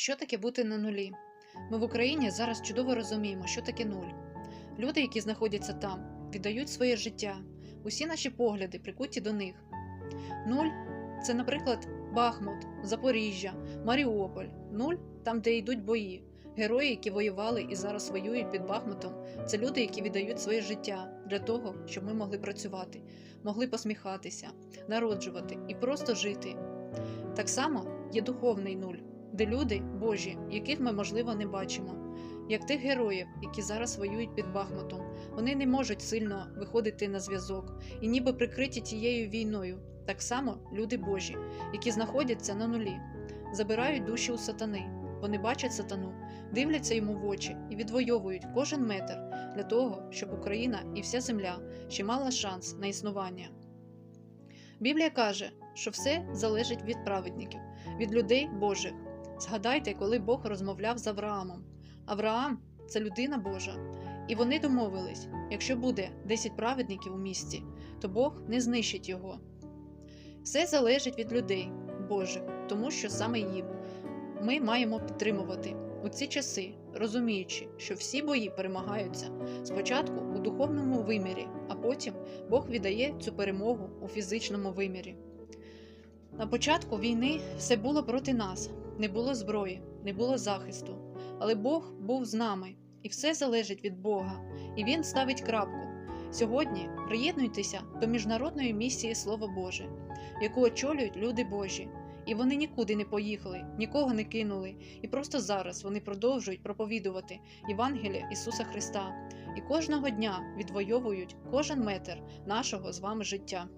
Що таке бути на нулі? Ми в Україні зараз чудово розуміємо, що таке нуль. Люди, які знаходяться там, віддають своє життя, усі наші погляди прикуті до них. Нуль це, наприклад, Бахмут, Запоріжжя, Маріуполь, нуль там, де йдуть бої. Герої, які воювали і зараз воюють під Бахмутом, це люди, які віддають своє життя для того, щоб ми могли працювати, могли посміхатися, народжувати і просто жити. Так само є духовний нуль, де люди Божі, яких ми, можливо, не бачимо, як тих героїв, які зараз воюють під Бахмутом. Вони не можуть сильно виходити на зв'язок і ніби прикриті тією війною. Так само люди Божі, які знаходяться на нулі, забирають душі у сатани. Вони бачать сатану, дивляться йому в очі і відвоюють кожен метр для того, щоб Україна і вся земля ще мала шанс на існування. Біблія каже, що все залежить від праведників, від людей Божих. Згадайте, коли Бог розмовляв з Авраамом. Авраам це людина Божа, і вони домовились: якщо буде 10 праведників у місті, то Бог не знищить його. Все залежить від людей Божих, тому що саме їм ми маємо підтримувати у ці часи, розуміючи, що всі бої перемагаються спочатку у духовному вимірі, а потім Бог віддає цю перемогу у фізичному вимірі. На початку війни все було проти нас, не було зброї, не було захисту, але Бог був з нами, і все залежить від Бога, і Він ставить крапку. Сьогодні приєднуйтеся до міжнародної місії Слово Боже, яку очолюють люди Божі. І вони нікуди не поїхали, нікого не кинули, і просто зараз вони продовжують проповідувати Євангелія Ісуса Христа і кожного дня відвоюють кожен метр нашого з вами життя.